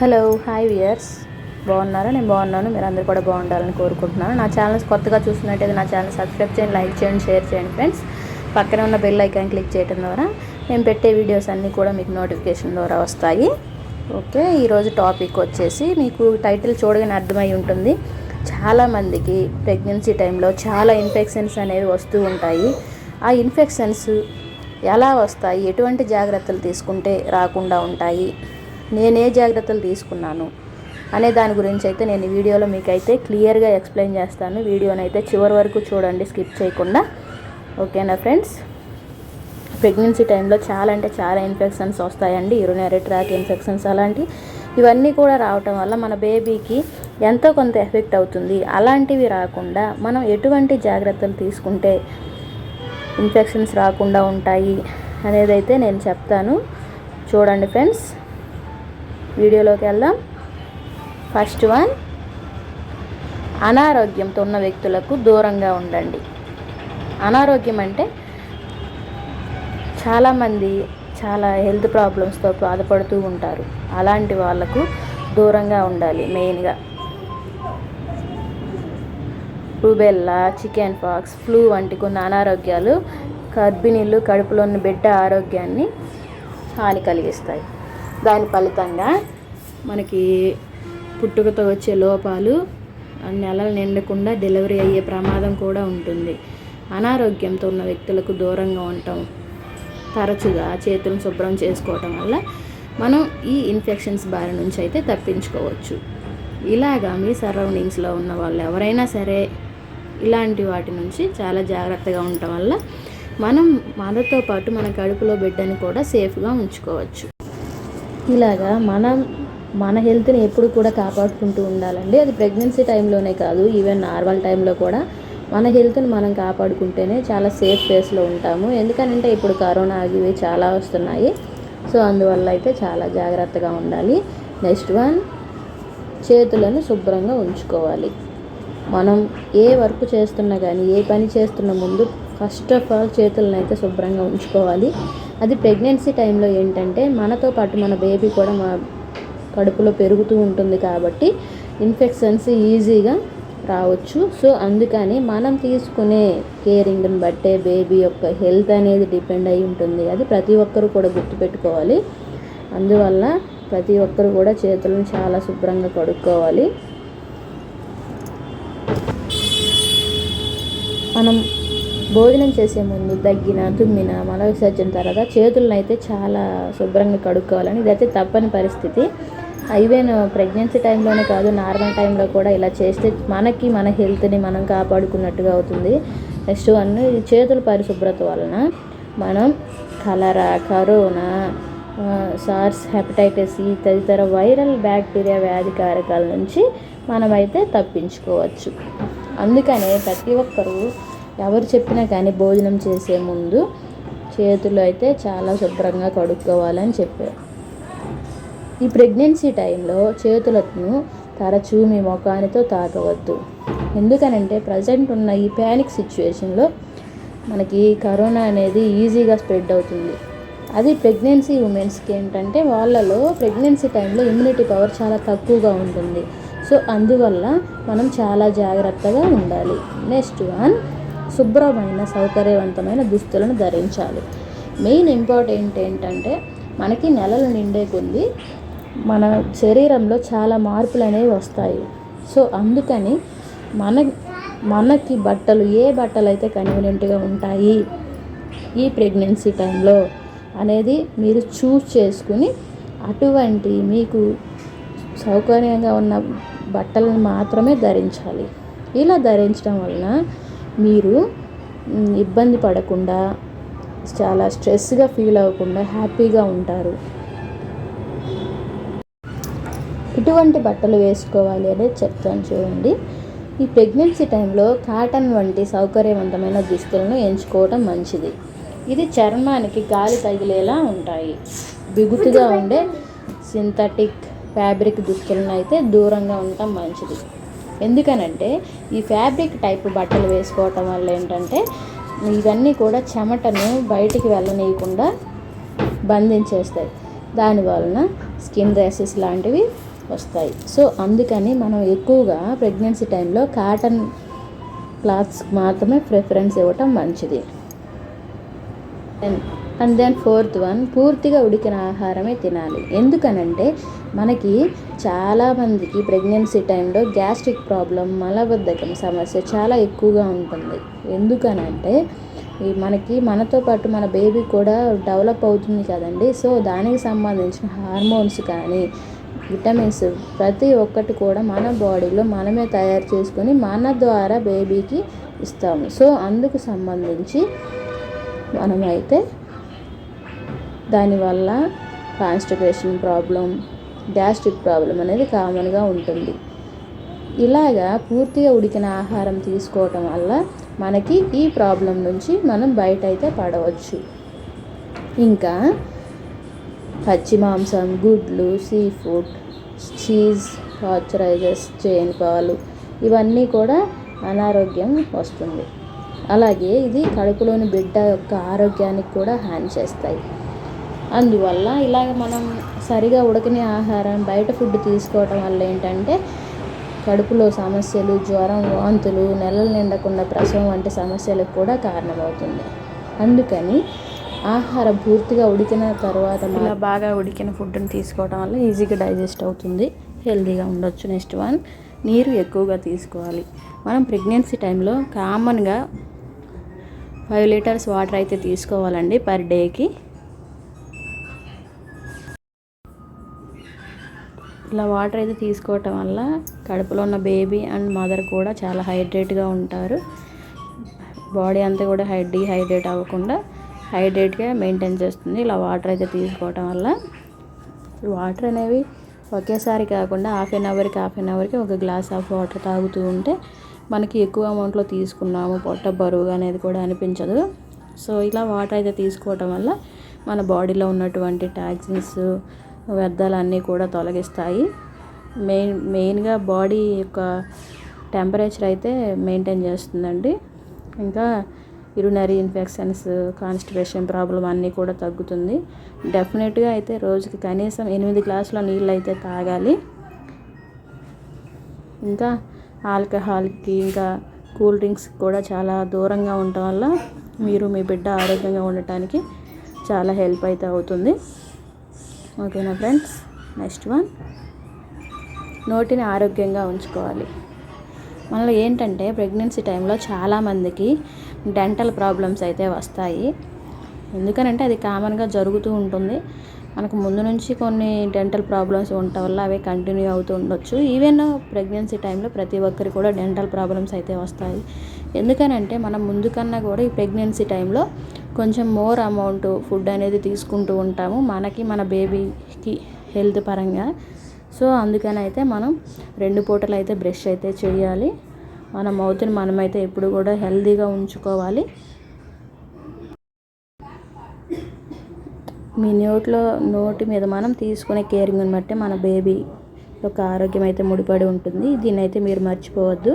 Hello hi viewers బాగున్నారా? నేను బాగున్నాను. మీరు అందరు కూడా బాగుండాలని కోరుకుంటున్నాను. నా ఛానల్స్ కొత్తగా చూసినట్టయితే నా ఛానల్ సబ్స్క్రైబ్ చేయండి లైక్ చేయండి షేర్ చేయండి ఫ్రెండ్స్ పక్కనే ఉన్న బెల్ ఐకాన్ క్లిక్ చేయడం ద్వారా నేను పెట్టే వీడియోస్ అన్నీ కూడా మీకు నోటిఫికేషన్ ద్వారా వస్తాయి. ఓకే ఈరోజు టాపిక్ వచ్చేసి మీకు టైటిల్ చూడగానే అర్థమై ఉంటుంది. చాలామందికి ప్రెగ్నెన్సీ టైంలో చాలా ఇన్ఫెక్షన్స్ అనేవి వస్తూ ఉంటాయి. ఆ ఇన్ఫెక్షన్స్ ఎలా వస్తాయి? ఎటువంటి జాగ్రత్తలు తీసుకుంటే రాకుండా ఉంటాయి? నేనే జాగ్రత్తలు తీసుకున్నాను అనే దాని గురించి అయితే నేను వీడియోలో మీకు అయితే క్లియర్గా ఎక్స్ప్లెయిన్ చేస్తాను. వీడియోని అయితే చివరి వరకు చూడండి స్కిప్ చేయకుండా. ఓకేనా ఫ్రెండ్స్? ప్రెగ్నెన్సీ టైంలో చాలా అంటే చాలా ఇన్ఫెక్షన్స్ వస్తాయండి యూరినరీ ట్రాక్ ఇన్ఫెక్షన్స్ అలాంటి. ఇవన్నీ కూడా రావటం వల్ల మన బేబీకి ఎంతో కొంత ఎఫెక్ట్ అవుతుంది. అలాంటివి రాకుండా మనం ఎటువంటి జాగ్రత్తలు తీసుకుంటే ఇన్ఫెక్షన్స్ రాకుండా ఉంటాయి అనేది అయితే నేను చెప్తాను. చూడండి ఫ్రెండ్స్. వీడియోలోకి వెళ్దాం. ఫస్ట్ వన్ అనారోగ్యంతో ఉన్న వ్యక్తులకు దూరంగా ఉండండి. అనారోగ్యం అంటే చాలామంది చాలా హెల్త్ ప్రాబ్లమ్స్తో బాధపడుతూ ఉంటారు. అలాంటి వాళ్ళకు దూరంగా ఉండాలి మెయిన్గా. రూబెల్లా చికెన్ పాక్స్ ఫ్లూ వంటి కొన్ని అనారోగ్యాలు గర్భిణీలు కడుపులోని బిడ్డ ఆరోగ్యాన్ని హాని కలిగిస్తాయి. దాని ఫలితంగా మనకి పుట్టుకతో వచ్చే లోపాలు ఆ నెలలు నిండకుండా డెలివరీ అయ్యే ప్రమాదం కూడా ఉంటుంది. అనారోగ్యంతో ఉన్న వ్యక్తులకు దూరంగా ఉండటం తరచుగా చేతులను శుభ్రం చేసుకోవటం వల్ల మనం ఈ ఇన్ఫెక్షన్స్ బారి నుంచి అయితే తప్పించుకోవచ్చు. ఇలాగా మీ సరౌండింగ్స్లో ఉన్న వాళ్ళు ఎవరైనా సరే ఇలాంటి వాటి నుంచి చాలా జాగ్రత్తగా ఉండటం వల్ల మనం మనతో పాటు మన కడుపులో బిడ్డని కూడా సేఫ్గా ఉంచుకోవచ్చు. ఇలాగా మనం మన హెల్త్ని ఎప్పుడు కూడా కాపాడుకుంటూ ఉండాలండి. అది ప్రెగ్నెన్సీ టైంలోనే కాదు ఈవెన్ నార్మల్ టైంలో కూడా. మన హెల్త్ని మనం కాపాడుకుంటేనే చాలా సేఫ్ ప్లేస్లో ఉంటాము. ఎందుకనంటే ఇప్పుడు కరోనా అవి చాలా వస్తున్నాయి. సో అందువల్ల అయితే చాలా జాగ్రత్తగా ఉండాలి. నెక్స్ట్ వన్ చేతులను శుభ్రంగా ఉంచుకోవాలి. మనం ఏ వర్క్ చేస్తున్నా కానీ ఏ పని చేస్తున్న ముందు ఫస్ట్ ఆఫ్ ఆల్ చేతులను అయితే శుభ్రంగా ఉంచుకోవాలి. అది ప్రెగ్నెన్సీ టైంలో ఏంటంటే మనతో పాటు మన బేబీ కూడా మా కడుపులో పెరుగుతూ ఉంటుంది కాబట్టి ఇన్ఫెక్షన్స్ ఈజీగా రావచ్చు. సో అందుకని మనం తీసుకునే కేరింగ్ని బట్టే బేబీ యొక్క హెల్త్ అనేది డిపెండ్ అయి ఉంటుంది. అది ప్రతి ఒక్కరు కూడా గుర్తుపెట్టుకోవాలి. అందువల్ల ప్రతి ఒక్కరు కూడా చేతులను చాలా శుభ్రంగా కడుక్కోవాలి. మనం భోజనం చేసే ముందు దగ్గిన తుమ్మిన మల విసర్జన తర్వాత చేతులను అయితే చాలా శుభ్రంగా కడుక్కోవాలని. ఇదైతే తప్పని పరిస్థితి. ఈవెన్ ప్రెగ్నెన్సీ టైంలోనే కాదు నార్మల్ టైంలో కూడా ఇలా చేస్తే మనకి మన హెల్త్ని మనం కాపాడుకున్నట్టుగా అవుతుంది. నెక్స్ట్ వన్ చేతుల పరిశుభ్రత వలన మనం కలరా కరోనా సార్స్ హెపటైటిస్ ఈ తదితర వైరల్ బ్యాక్టీరియా వ్యాధి కారకాల నుంచి మనమైతే తప్పించుకోవచ్చు. అందుకనే ప్రతి ఒక్కరూ ఎవరు చెప్పినా కానీ భోజనం చేసే ముందు చేతులు అయితే చాలా శుభ్రంగా కడుక్కోవాలని చెప్పారు. ఈ ప్రెగ్నెన్సీ టైంలో చేతులను తరచూ మీ ముఖానితో తాకవద్దు. ఎందుకనంటే ప్రజెంట్ ఉన్న ఈ ప్యానిక్ సిచ్యువేషన్లో మనకి కరోనా అనేది ఈజీగా స్ప్రెడ్ అవుతుంది. అది ప్రెగ్నెన్సీ ఉమెన్స్కి ఏంటంటే వాళ్ళలో ప్రెగ్నెన్సీ టైంలో ఇమ్యూనిటీ పవర్ చాలా తక్కువగా ఉంటుంది. సో అందువల్ల మనం చాలా జాగ్రత్తగా ఉండాలి. నెక్స్ట్ వన్ శుభ్రమైన సౌకర్యవంతమైన దుస్తులను ధరించాలి. మెయిన్ ఇంపార్టెంట్ ఏంటంటే మనకి నెలలు నిండే కొద్ది మన శరీరంలో చాలా మార్పులు అనేవి వస్తాయి. సో అందుకని మన మనకి బట్టలు ఏ బట్టలు అయితే కన్వీనియంట్గా ఉంటాయి ఈ ప్రెగ్నెన్సీ టైంలో అనేది మీరు చూస్ చేసుకుని అటువంటి మీకు సౌకర్యంగా ఉన్న బట్టలను మాత్రమే ధరించాలి. ఇలా ధరించడం వలన మీరు ఇబ్బంది పడకుండా చాలా స్ట్రెస్గా ఫీల్ అవ్వకుండా హ్యాపీగా ఉంటారు. ఇటువంటి బట్టలు వేసుకోవాలి అనేది చెప్తాను చూడండి. ఈ ప్రెగ్నెన్సీ టైంలో కాటన్ వంటి సౌకర్యవంతమైన దుస్తులను ఎంచుకోవడం మంచిది. ఇది చర్మానికి గాలి తగిలేలా ఉంటాయి. బిగుతుగా ఉండే సింథటిక్ ఫ్యాబ్రిక్ దుస్తులను అయితే దూరంగా ఉండటం మంచిది. ఎందుకనంటే ఈ ఫ్యాబ్రిక్ టైప్ బట్టలు వేసుకోవటం వల్ల ఏంటంటే ఇవన్నీ కూడా చెమటను బయటికి వెళ్ళనీయకుండా బంధించేస్తాయి. దాని వలన స్కిన్ ర్యాషెస్ లాంటివి వస్తాయి. సో అందుకని మనం ఎక్కువగా ప్రెగ్నెన్సీ టైంలో కాటన్ క్లాత్స్ మాత్రమే ప్రిఫరెన్స్ ఇవ్వటం మంచిది. అండ్ దెన్ ఫోర్త్ వన్ పూర్తిగా ఉడికిన ఆహారమే తినాలి. ఎందుకనంటే మనకి చాలామందికి ప్రెగ్నెన్సీ టైంలో గ్యాస్ట్రిక్ ప్రాబ్లం మలబద్ధకం సమస్య చాలా ఎక్కువగా ఉంటుంది. ఎందుకనంటే ఈ మనకి మనతో పాటు మన బేబీ కూడా డెవలప్ అవుతుంది కదండి. సో దానికి సంబంధించిన హార్మోన్స్ కానీ విటమిన్స్ ప్రతి ఒక్కటి కూడా మన బాడీలో మనమే తయారు చేసుకొని మన ద్వారా బేబీకి ఇస్తాము. సో అందుకు సంబంధించి మనమైతే దానివల్ల కాన్స్టిపేషన్ ప్రాబ్లం గ్యాస్ట్రిక్ ప్రాబ్లం అనేది కామన్గా ఉంటుంది. ఇలాగా పూర్తిగా ఉడికిన ఆహారం తీసుకోవటం వల్ల మనకి ఈ ప్రాబ్లం నుంచి మనం బయట అయితే పడవచ్చు. ఇంకా పచ్చి మాంసం గుడ్లు సీ ఫుడ్ చీజ్ పాశ్చరైజర్స్ చేయని పాలు ఇవన్నీ కూడా అనారోగ్యం వస్తుంది. అలాగే ఇది కడుపులోని బిడ్డ యొక్క ఆరోగ్యానికి కూడా హాని చేస్తాయి. అందువల్ల ఇలాగ మనం సరిగా ఉడకని ఆహారం బయట ఫుడ్ తీసుకోవటం వల్ల ఏంటంటే కడుపులో సమస్యలు జ్వరం వాంతులు నెలలు నిండకుండా ప్రసవం వంటి సమస్యలకు కూడా కారణమవుతుంది. అందుకని ఆహారం పూర్తిగా ఉడికిన తర్వాత ఇలా బాగా ఉడికిన ఫుడ్ని తీసుకోవడం వల్ల ఈజీగా డైజెస్ట్ అవుతుంది. హెల్తీగా ఉండొచ్చు నెక్స్ట్ వన్ నీరు ఎక్కువగా తీసుకోవాలి. మనం ప్రెగ్నెన్సీ టైంలో కామన్గా ఫైవ్ లీటర్స్ వాటర్ అయితే తీసుకోవాలండి పర్ డేకి ఇలా వాటర్ అయితే తీసుకోవటం వల్ల కడుపులో ఉన్న బేబీ అండ్ మదర్ కూడా చాలా హైడ్రేట్గా ఉంటారు. బాడీ అంతా కూడా హై డీహైడ్రేట్ అవ్వకుండా హైడ్రేట్గా మెయింటైన్ చేస్తుంది. ఇలా వాటర్ అయితే తీసుకోవటం వల్ల వాటర్ అనేవి ఒకేసారి కాకుండా హాఫ్ అన్ అవర్కి హాఫ్ అన్ అవర్కి ఒక గ్లాస్ ఆఫ్ వాటర్ తాగుతూ ఉంటే మనకి ఎక్కువ అమౌంట్లో తీసుకున్నాము. పొట్ట బరువు అనేది కూడా అనిపించదు. సో ఇలా వాటర్ అయితే తీసుకోవటం వల్ల మన బాడీలో ఉన్నటువంటి టాక్సిన్స్ వ్యర్థాలన్నీ కూడా తొలగిస్తాయి. మెయిన్ మెయిన్గా బాడీ యొక్క టెంపరేచర్ అయితే మెయింటైన్ చేస్తుందండి. ఇంకా యూరినరీ ఇన్ఫెక్షన్స్ కాన్స్టిపేషన్ ప్రాబ్లం అన్నీ కూడా తగ్గుతుంది. డెఫినెట్గా అయితే రోజుకి కనీసం ఎనిమిది గ్లాసుల నీళ్ళు అయితే తాగాలి. ఇంకా ఆల్కహాల్కి ఇంకా కూల్ డ్రింక్స్ కూడా చాలా దూరంగా ఉండటం వల్ల మీరు మీ బిడ్డ ఆరోగ్యంగా ఉండటానికి చాలా హెల్ప్ అయితే అవుతుంది. ఓకేనా ఫ్రెండ్స్? Next one. నోటిని ఆరోగ్యంగా ఉంచుకోవాలి. మనలో ఏంటంటే ప్రెగ్నెన్సీ టైంలో చాలామందికి డెంటల్ ప్రాబ్లమ్స్ అయితే వస్తాయి. ఎందుకనంటే అది కామన్గా జరుగుతూ ఉంటుంది. మనకు ముందు నుంచి కొన్ని డెంటల్ ప్రాబ్లమ్స్ ఉండటం వల్ల అవి కంటిన్యూ అవుతూ ఉండొచ్చు. ఈవెన్ ప్రెగ్నెన్సీ టైంలో ప్రతి ఒక్కరికి కూడా డెంటల్ ప్రాబ్లమ్స్ అయితే వస్తాయి. ఎందుకనంటే మనం ముందు కన్నా కూడా ఈ ప్రెగ్నెన్సీ టైంలో కొంచెం మోర్ అమౌంట్ ఫుడ్ అనేది తీసుకుంటూ ఉంటాము. మనకి మన బేబీకి హెల్త్ పరంగా. సో అందుకని అయితే మనం రెండు పూటలు అయితే బ్రష్ అయితే చేయాలి. మన మౌత్ని మనమైతే ఎప్పుడు కూడా హెల్తీగా ఉంచుకోవాలి. మీ నోట్లో నోటి మీద మనం తీసుకునే కేరింగ్ని బట్టి మన బేబీ యొక్క ఆరోగ్యం అయితే ముడిపడి ఉంటుంది. దీన్నైతే మీరు మర్చిపోవద్దు.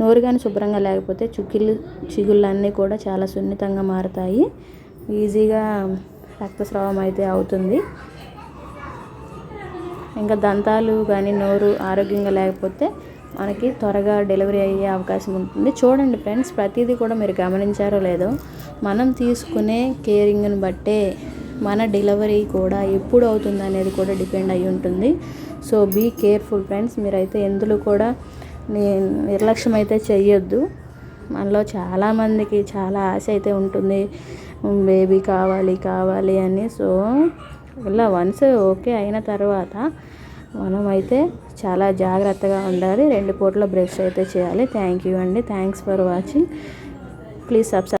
నోరు కానీ శుభ్రంగా లేకపోతే చుక్కిళ్ళు చిగుళ్ళు అన్నీ కూడా చాలా సున్నితంగా మారుతాయి. ఈజీగా రక్తస్రావం అయితే అవుతుంది. ఇంకా దంతాలు కానీ నోరు ఆరోగ్యంగా లేకపోతే మనకి త్వరగా డెలివరీ అయ్యే అవకాశం ఉంటుంది. చూడండి ఫ్రెండ్స్ ప్రతిదీ కూడా మీరు గమనించారో లేదో మనం తీసుకునే కేరింగ్ని బట్టే మన డెలివరీ కూడా ఎప్పుడు అవుతుంది అనేది కూడా డిపెండ్ అయి ఉంటుంది. సో బీ కేర్ఫుల్ ఫ్రెండ్స్ మీరైతే ఎందులో కూడా నిర్లక్ష్యం అయితే చెయ్యొద్దు. మనలో చాలామందికి చాలా ఆశ అయితే ఉంటుంది. బేబీ కావాలి కావాలి అని. సో ఇలా వన్స్ ఓకే అయిన తర్వాత మనం అయితే చాలా జాగ్రత్తగా ఉండాలి. రెండు పూట్ల బ్రష్ అయితే చేయాలి. థ్యాంక్ యూ అండి. Thanks for watching. Please subscribe